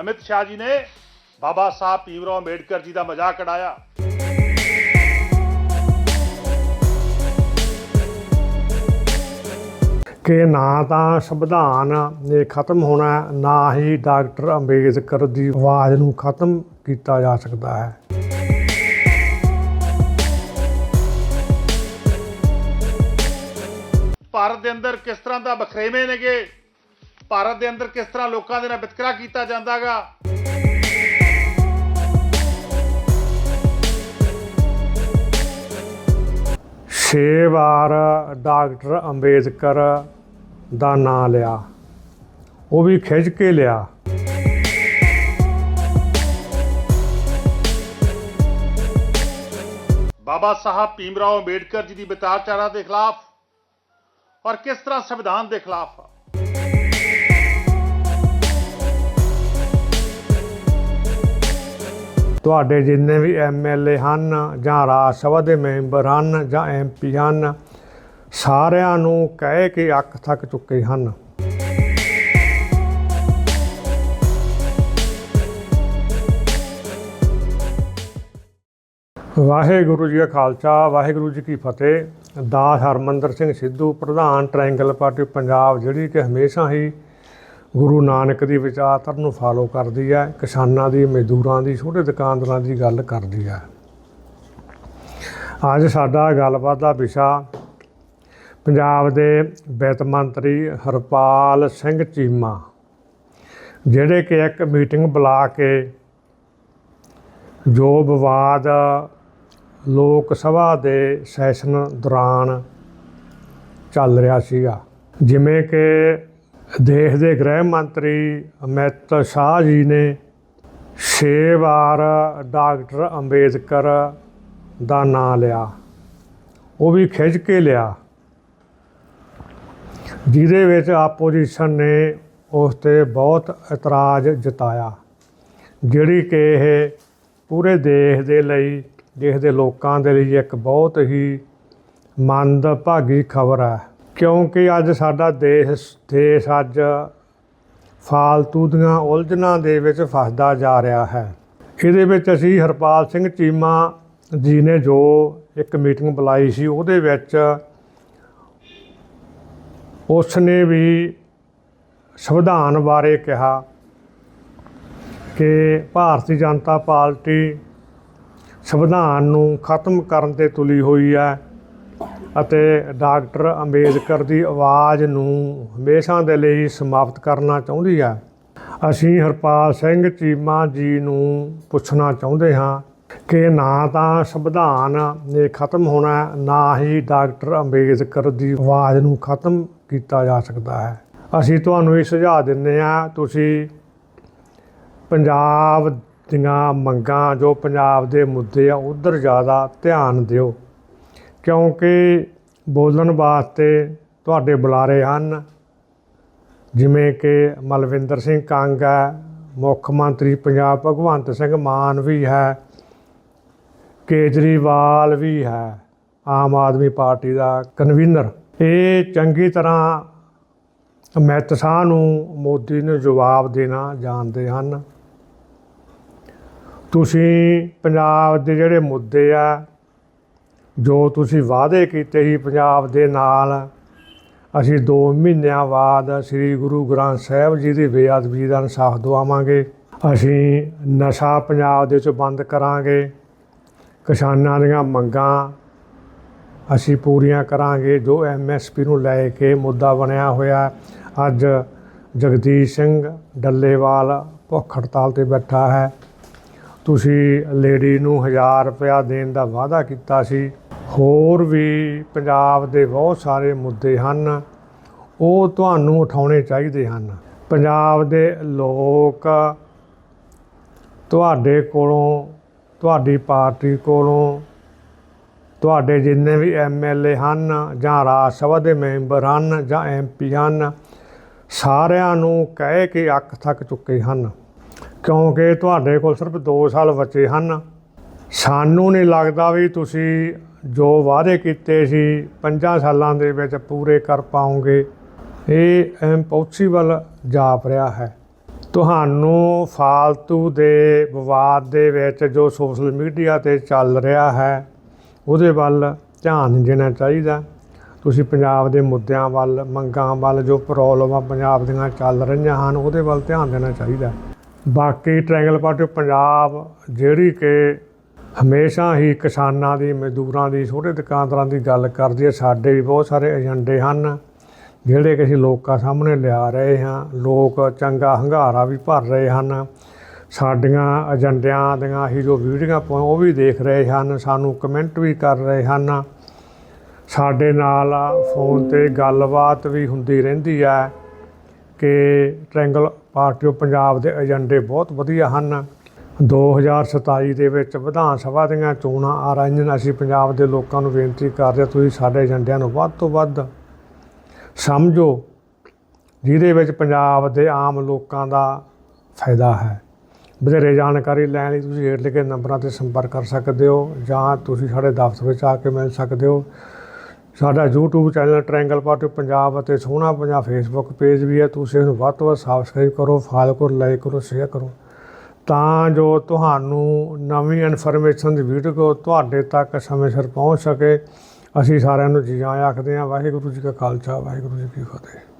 ਅਮਿਤ ਸ਼ਾਹ ਜੀ ਨੇ ਬਾਬਾ ਸਾਹਿਬ ਭੀਮਰਾਓ ਅੰਬੇਡਕਰ ਜੀ ਦਾ ਮਜ਼ਾਕ ਉਡਾਇਆ। ਕਿ ਨਾ ਤਾਂ ਸੰਵਿਧਾਨ ਨੇ ਖਤਮ ਹੋਣਾ ਨਾ ਹੀ ਡਾਕਟਰ ਅੰਬੇਦਕਰ ਦੀ ਆਵਾਜ਼ ਨੂੰ ਖਤਮ ਕੀਤਾ ਜਾ ਸਕਦਾ ਹੈ। ਭਾਰਤ ਦੇ ਅੰਦਰ ਕਿਸ ਤਰ੍ਹਾਂ ਦਾ ਬਖਰੇਵੇਂ ਨੇਗੇ? ਭਾਰਤ ਦੇ ਅੰਦਰ ਕਿਸ ਤਰ੍ਹਾਂ ਲੋਕਾਂ ਦੇ ਨਾਲ ਵਿਤਕਰਾ ਕੀਤਾ ਜਾਂਦਾਗਾ? ਛੇ ਵਾਰ ਡਾਕਟਰ ਅੰਬੇਦਕਰ ਦਾ ਨਾਂ ਲਿਆ। ਉਹ ਵੀ ਖਿੱਚ ਕੇ ਲਿਆ। ਬਾਬਾ ਸਾਹਿਬ ਭੀਮਰਾਓ ਅੰਬੇਡਕਰ ਜੀ ਦੀ ਵਿਚਾਰਧਾਰਾ ਦੇ ਖਿਲਾਫ ਔਰ ਕਿਸ ਤਰ੍ਹਾਂ ਸੰਵਿਧਾਨ ਦੇ ਖਿਲਾਫ? ਤੁਹਾਡੇ ਜਿੰਨੇ ਵੀ ਐਮਐਲਏ ਹਨ ਜਾਂ ਰਾਜ ਸਭਾ ਦੇ ਮੈਂਬਰ ਹਨ ਜਾਂ ਐਮਪੀ ਹਨ, ਸਾਰਿਆਂ ਨੂੰ ਕਹਿ ਕੇ ਅੱਖ ਥੱਕ ਚੁੱਕੇ ਹਨ। ਵਾਹਿਗੁਰੂ ਜੀ ਕਾ ਖਾਲਸਾ, ਵਾਹਿਗੁਰੂ ਜੀ ਕੀ ਫਤਿਹ। ਦਾਸ ਹਰਮੰਦਰ ਸਿੰਘ ਸਿੱਧੂ, ਪ੍ਰਧਾਨ ਟ੍ਰਾਇੰਗਲ ਪਾਰਟੀ, ਪੰਜਾਬ, ਜਿਹੜੀ ਕਿ ਹਮੇਸ਼ਾ ਹੀ ਗੁਰੂ ਨਾਨਕ ਦੀ ਵਿਚਾਰਧਾਰਾ ਨੂੰ ਫਾਲੋ ਕਰਦੀ ਹੈ, ਕਿਸਾਨਾਂ ਦੀ, ਮਜ਼ਦੂਰਾਂ ਦੀ, ਛੋਟੇ ਦੁਕਾਨਦਾਰਾਂ ਦੀ ਗੱਲ ਕਰਦੀ ਹੈ। ਅੱਜ ਸਾਡਾ ਗੱਲਬਾਤ ਦਾ ਵਿਸ਼ਾ ਪੰਜਾਬ ਦੇ ਵਿੱਤ ਮੰਤਰੀ ਹਰਪਾਲ ਸਿੰਘ ਚੀਮਾ, ਜਿਹੜੇ ਕਿ ਇੱਕ ਮੀਟਿੰਗ ਬੁਲਾ ਕੇ ਜੋ ਵਿਵਾਦ ਲੋਕ ਸਭਾ ਦੇ ਸੈਸ਼ਨ ਦੌਰਾਨ ਚੱਲ ਰਿਹਾ ਸੀਗਾ। ਜਿਵੇਂ ਕਿ ਦੇਸ਼ ਦੇ ਗ੍ਰਹਿ ਮੰਤਰੀ ਅਮਿਤ ਸ਼ਾਹ ਜੀ ਨੇ ਛੇ ਵਾਰ ਡਾਕਟਰ ਅੰਬੇਦਕਰ ਦਾ ਨਾਂ ਲਿਆ। ਉਹ ਵੀ ਖਿੱਚ ਕੇ ਲਿਆ। ਜਿਹਦੇ ਵਿੱਚ ਆਪੋਜੀਸ਼ਨ ਨੇ ਉਸ ਤੇ ਬਹੁਤ ਇਤਰਾਜ਼ ਜਤਾਇਆ, ਜਿਹੜੀ ਕਿ ਇਹ ਪੂਰੇ ਦੇਸ਼ ਦੇ ਲਈ, ਦੇਸ਼ ਦੇ ਲੋਕਾਂ ਦੇ ਲਈ ਇੱਕ ਬਹੁਤ ਹੀ ਮੰਦਭਾਗੀ ਖਬਰ ਹੈ। ਕਿਉਂਕਿ ਅੱਜ ਸਾਡਾ ਦੇਸ਼ ਦੇਸ਼ ਅੱਜ ਫਾਲਤੂ ਦੀਆਂ ਉਲਝਣਾਂ ਦੇ ਵਿੱਚ ਫਸਦਾ ਜਾ ਰਿਹਾ ਹੈ। ਇਹਦੇ ਵਿੱਚ ਅਸੀਂ ਹਰਪਾਲ ਸਿੰਘ ਚੀਮਾ ਜੀ ਨੇ ਜੋ ਇੱਕ ਮੀਟਿੰਗ ਬੁਲਾਈ ਸੀ, ਉਹਦੇ ਵਿੱਚ ਉਸ ਨੇ ਵੀ ਸੰਵਿਧਾਨ ਬਾਰੇ ਕਿਹਾ ਕਿ ਭਾਰਤੀ ਜਨਤਾ ਪਾਰਟੀ ਸੰਵਿਧਾਨ ਨੂੰ ਖਤਮ ਕਰਨ ਤੇ ਤੁਲੀ ਹੋਈ ਹੈ। ਅਤੇ ਡਾਕਟਰ ਅੰਬੇਦਕਰ ਦੀ ਆਵਾਜ਼ ਨੂੰ ਹਮੇਸ਼ਾ ਦੇ ਲਈ ਸਮਾਪਤ ਕਰਨਾ ਚਾਹੁੰਦੀ ਹੈ ਅਸੀਂ ਹਰਪਾਲ ਸਿੰਘ ਚੀਮਾ ਜੀ ਨੂੰ ਪੁੱਛਣਾ ਚਾਹੁੰਦੇ ਹਾਂ ਕਿ ਨਾ ਤਾਂ ਸੰਵਿਧਾਨ ਨੇ ਖਤਮ ਹੋਣਾ, ਨਾ ਹੀ ਡਾਕਟਰ ਅੰਬੇਦਕਰ ਦੀ ਆਵਾਜ਼ ਨੂੰ ਖਤਮ ਕੀਤਾ ਜਾ ਸਕਦਾ ਹੈ। ਅਸੀਂ ਤੁਹਾਨੂੰ ਇਹ ਸੁਝਾਅ ਦਿੰਦੇ ਹਾਂ, ਤੁਸੀਂ ਪੰਜਾਬ ਦੀਆਂ ਮੰਗਾਂ, ਜੋ ਪੰਜਾਬ ਦੇ ਮੁੱਦੇ ਆ, ਉਧਰ ਜ਼ਿਆਦਾ ਧਿਆਨ ਦਿਓ। ਕਿਉਂਕਿ ਬੋਲਣ ਵਾਸਤੇ ਤੁਹਾਡੇ ਬੁਲਾਰੇ ਹਨ। ਜਿਵੇਂ ਕਿ ਮਲਵਿੰਦਰ ਸਿੰਘ ਕੰਗ ਹੈ, ਮੁੱਖ ਮੰਤਰੀ ਪੰਜਾਬ ਭਗਵੰਤ ਸਿੰਘ ਮਾਨ ਵੀ ਹੈ, ਕੇਜਰੀਵਾਲ ਵੀ ਹੈ, ਆਮ ਆਦਮੀ ਪਾਰਟੀ ਦਾ ਕਨਵੀਨਰ। ਇਹ ਚੰਗੀ ਤਰ੍ਹਾਂ ਅਮਿਤ ਸ਼ਾਹ ਨੂੰ ਮੋਦੀ ਨੂੰ ਜਵਾਬ ਦੇਣਾ ਜਾਣਦੇ ਹਨ। ਤੁਸੀਂ ਪੰਜਾਬ ਦੇ ਜਿਹੜੇ ਮੁੱਦੇ ਆ ਜੋ ਤੁਸੀਂ ਵਾਅਦੇ ਕੀਤੇ ਸੀ ਪੰਜਾਬ ਦੇ ਨਾਲ, ਅਸੀਂ 2 ਮਹੀਨਿਆਂ ਬਾਅਦ ਸ੍ਰੀ ਗੁਰੂ ਗ੍ਰੰਥ ਸਾਹਿਬ ਜੀ ਦੀ ਬੇਅਦਬੀ ਦਾ ਇਨਸਾਫ ਦਵਾਵਾਂਗੇ। ਅਸੀਂ ਨਸ਼ਾ ਪੰਜਾਬ ਦੇ ਵਿੱਚ ਬੰਦ ਕਰਾਂਗੇ। ਕਿਸਾਨਾਂ ਦੀਆਂ ਮੰਗਾਂ ਅਸੀਂ ਪੂਰੀਆਂ ਕਰਾਂਗੇ। ਜੋ ਐਮਐਸਪੀ ਨੂੰ ਲੈ ਕੇ ਮੁੱਦਾ ਬਣਿਆ ਹੋਇਆ, ਅੱਜ ਜਗਦੀਸ਼ ਸਿੰਘ ਡੱਲੇਵਾਲ ਭੁੱਖ ਹੜਤਾਲ ਤੇ ਬੈਠਾ ਹੈ। ਤੁਸੀਂ ਲੇਡੀ ਨੂੰ 1000 ਰੁਪਇਆ ਦੇਣ ਦਾ ਵਾਅਦਾ ਕੀਤਾ ਸੀ। ਹੋਰ ਵੀ ਪੰਜਾਬ ਦੇ ਬਹੁਤ ਸਾਰੇ ਮੁੱਦੇ ਹਨ, ਉਹ ਤੁਹਾਨੂੰ ਉਠਾਉਣੇ ਚਾਹੀਦੇ ਹਨ। ਪੰਜਾਬ ਦੇ ਲੋਕ ਤੁਹਾਡੇ ਕੋਲੋਂ, ਤੁਹਾਡੀ ਪਾਰਟੀ ਕੋਲੋਂ, ਤੁਹਾਡੇ ਜਿੰਨੇ ਵੀ ਐਮਐਲਏ ਹਨ ਜਾਂ ਰਾਜ ਸਭਾ ਦੇ ਮੈਂਬਰ ਹਨ ਜਾਂ ਐਮਪੀ ਹਨ, ਸਾਰਿਆਂ ਨੂੰ ਕਹਿ ਕੇ ਅੱਖ ਥੱਕ ਚੁੱਕੇ ਹਨ। ਕਿਉਂਕਿ ਤੁਹਾਡੇ ਕੋਲ ਸਿਰਫ 2 ਸਾਲ ਬਚੇ ਹਨ। ਸਾਨੂੰ ਨਹੀਂ ਲੱਗਦਾ ਵੀ ਤੁਸੀਂ ਜੋ ਵਾਅਦੇ ਕੀਤੇ ਸੀ 5 ਸਾਲਾਂ ਦੇ ਵਿੱਚ ਪੂਰੇ ਕਰ ਪਾਉਂਗੇ, ਇਹ ਇੰਪੋਸੀਬਲ ਜਾਪ ਰਿਹਾ ਹੈ। ਤੁਹਾਨੂੰ ਫਾਲਤੂ ਦੇ ਵਿਵਾਦ ਦੇ ਵਿੱਚ ਜੋ ਸੋਸ਼ਲ ਮੀਡੀਆ ਤੇ ਚੱਲ ਰਿਹਾ ਹੈ, ਉਹਦੇ ਵੱਲ ਧਿਆਨ ਦੇਣਾ ਚਾਹੀਦਾ। ਤੁਸੀਂ ਪੰਜਾਬ ਦੇ ਮੁੱਦਿਆਂ ਵੱਲ, ਮੰਗਾਂ ਵੱਲ ਜੋ ਪ੍ਰੋਬਲਮਾਂ ਪੰਜਾਬ ਦੀਆਂ ਚੱਲ ਰਹੀਆਂ ਹਨ, ਉਹਦੇ ਵੱਲ ਧਿਆਨ ਦੇਣਾ ਚਾਹੀਦਾ। ਬਾਕੀ ਟ੍ਰਾਇੰਗਲ ਪਾਰਟੀ ਪੰਜਾਬ, ਜਿਹੜੀ ਕਿ ਹਮੇਸ਼ਾ ਹੀ ਕਿਸਾਨਾਂ ਦੀ, ਮਜ਼ਦੂਰਾਂ ਦੀ, ਛੋਟੇ ਦੁਕਾਨਦਾਰਾਂ ਦੀ ਗੱਲ ਕਰਦੀ ਹੈ ਸਾਡੇ ਵੀ ਬਹੁਤ ਸਾਰੇ ਏਜੰਡੇ ਹਨ, ਜਿਹੜੇ ਕਿ ਅਸੀਂ ਲੋਕਾਂ ਸਾਹਮਣੇ ਲਿਆ ਰਹੇ ਹਾਂ। ਲੋਕ ਚੰਗਾ ਹੰਗਾਰਾ ਵੀ ਭਰ ਰਹੇ ਹਨ। ਸਾਡੀਆਂ ਏਜੰਡਿਆਂ ਦੀਆਂ ਹੀ ਜੋ ਵੀਡੀਓ ਉਹ ਵੀ ਦੇਖ ਰਹੇ ਹਨ। ਸਾਨੂੰ ਕਮੈਂਟ ਵੀ ਕਰ ਰਹੇ ਹਨ। ਸਾਡੇ ਨਾਲ ਫੋਨ ਤੇ ਗੱਲਬਾਤ ਵੀ ਹੁੰਦੀ ਰਹਿੰਦੀ ਹੈ ਕਿ ਟ੍ਰਾਇੰਗਲ ਪਾਰਟੀ ਆਫ ਪੰਜਾਬ ਦੇ ਏਜੰਡੇ ਬਹੁਤ ਵਧੀਆ ਹਨ। 2027 ਦੇ ਵਿੱਚ ਵਿਧਾਨ ਸਭਾ ਦੀਆਂ ਚੋਣਾਂ ਆ ਰਹੀਆਂ ਨੇ ਅਸੀਂ ਪੰਜਾਬ ਦੇ ਲੋਕਾਂ ਨੂੰ ਬੇਨਤੀ ਕਰਦੇ ਹਾਂ, ਤੁਸੀਂ ਸਾਡੇ ਏਜੰਡਿਆਂ ਨੂੰ ਵੱਧ ਤੋਂ ਵੱਧ ਸਮਝੋ, ਜਿਹਦੇ ਵਿੱਚ ਪੰਜਾਬ ਦੇ ਆਮ ਲੋਕਾਂ ਦਾ ਫਾਇਦਾ ਹੈ। ਵਧੇਰੇ ਜਾਣਕਾਰੀ ਲੈਣ ਲਈ ਤੁਸੀਂ ਹੇਠ ਲਿਖੇ ਨੰਬਰਾਂ ਤੇ ਸੰਪਰਕ ਕਰ ਸਕਦੇ ਹੋ ਜਾਂ ਤੁਸੀਂ ਸਾਡੇ ਦਫ਼ਤਰ ਵਿੱਚ ਆ ਕੇ ਮਿਲ ਸਕਦੇ ਹੋ। ਸਾਡਾ YouTube channel triangle party Punjab ਅਤੇ ਸੋਹਣਾ ਪੰਜਾਬ ਫੇਸਬੁੱਕ ਪੇਜ ਵੀ ਹੈ, ਤੁਸੀਂ ਇਹਨੂੰ ਵੱਧ ਤੋਂ ਵੱਧ ਸਬਸਕ੍ਰਾਈਬ ਕਰੋ ਫਾਲੋ ਕਰੋ ਲਾਈਕ ਕਰੋ ਸ਼ੇਅਰ ਕਰੋ। ਤਾਂ ਜੋ ਤੁਹਾਨੂੰ ਨਵੀਂ ਇਨਫੋਰਮੇਸ਼ਨ ਦੀ ਵੀਡੀਓ ਤੁਹਾਡੇ ਤੱਕ ਸਮੇਂ ਸਿਰ ਪਹੁੰਚ ਸਕੇ। ਅਸੀਂ ਸਾਰਿਆਂ ਨੂੰ ਜੀ ਆਇਆਂ ਆਖਦੇ ਹਾਂ, ਵਾਹਿਗੁਰੂ ਜੀ ਕਾ ਖਾਲਸਾ, ਵਾਹਿਗੁਰੂ ਜੀ ਕੀ ਫਤਿਹ।